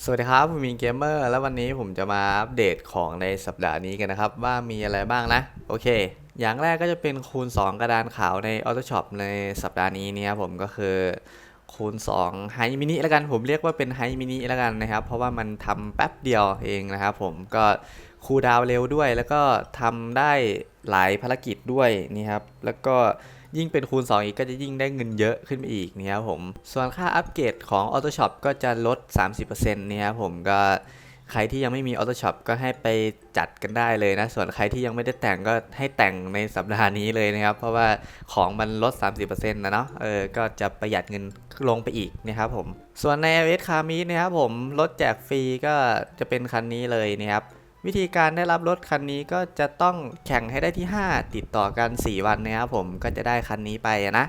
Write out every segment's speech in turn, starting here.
สวัสดีครับ ผมมีนเกมเมอร์แล้ววันนี้ผมจะมาอัปเดตของในสัปดาห์นี้กันนะครับ ว่ามีอะไรบ้างนะ โอเค อย่างแรกก็จะเป็นคูณ 2 กระดานขาวใน Auto Shop ในสัปดาห์นี้เนี่ยผมก็คือ คูณ2 h i มินิแล้วกันผมเรียกว่าเป็น h i มินิแล้วกันนะครับ เพราะว่ามันทำแป๊บเดียวเองนะครับผมก็คูลดาวน์เร็วด้วย แล้วก็ทำได้หลายภารกิจด้วยนี่ครับแล้วก็ยิ่งเป็นคูณ 2 อีกก็จะยิ่งได้เงินเยอะขึ้นไปอีกนี่ครับผม ส่วนค่าอัปเกรดของ Auto Shop ก็จะลด 30%เนี่ครับผมก็ ใครที่ยังไม่มี Auto Shop ก็ให้ไปจัดกันได้เลยนะ ส่วนใครที่ยังไม่ได้แต่งก็ให้แต่งในสัปดาห์นี้เลยนะครับ เพราะว่าของมันลด 30%นะเนาะเออก็จะประหยัดเงินลงไปอีกนะครับผม ส่วนใน iOS Carmi นะครับผมรถแจกฟรีก็จะเป็นคันนี้เลยนะครับวิธีการได้รับรถคันนี้ก็จะต้องแข่งให้ได้ที่ 5 ติดต่อกัน 4 วันนะครับผมก็จะได้คันนี้ไปนะ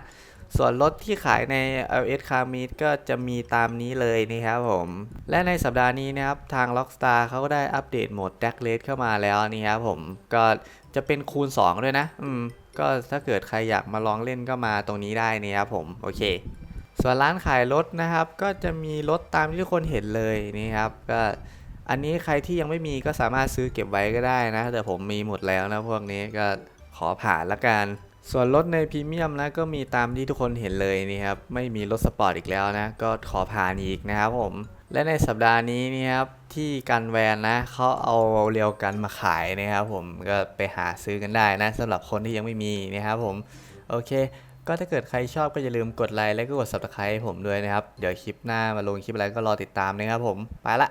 ส่วนรถที่ขายใน iOS Car Meet ก็จะมีตามนี้เลยนะครับผม และในสัปดาห์นี้นะครับ ทาง Rockstar เขาก็ได้อัปเดตโหมด Drag Race เข้ามาแล้วนี่ครับผม ก็จะเป็นคูณ 2 ด้วยนะ อืม ก็ถ้าเกิดใครอยากมาลองเล่นก็มาตรงนี้ได้นะครับผม โอเค ส่วนร้านขายรถนะครับ ก็จะมีรถตามที่ทุกคนเห็นเลยนี่ครับ ก็อันนี้ใครที่ยังไม่มีก็สามารถซื้อเก็บไว้ก็ได้นะ แต่ผมมีหมดแล้วนะพวกนี้ก็ขอผ่านละกัน ส่วนรถในพรีเมียมนะก็มีตามที่ทุกคนเห็นเลยนี่ครับไม่มีรถสปอร์ตอีกแล้วนะ ก็ขอผ่านอีกนะครับผมและในสัปดาห์นี้นี่ครับที่กันแวนนะเขาเอาเรียวกันมาขายนะครับผมก็ไปหาซื้อกันได้นะสำหรับคนที่ยังไม่มีนะครับผมโอเค ก็ถ้าเกิดใครชอบก็อย่าลืมกดไลค์และก็กด subscribe ให้ผมด้วยนะครับ เดี๋ยวคลิปหน้ามาลงคลิปอะไรก็รอติดตามนะครับผมไปละ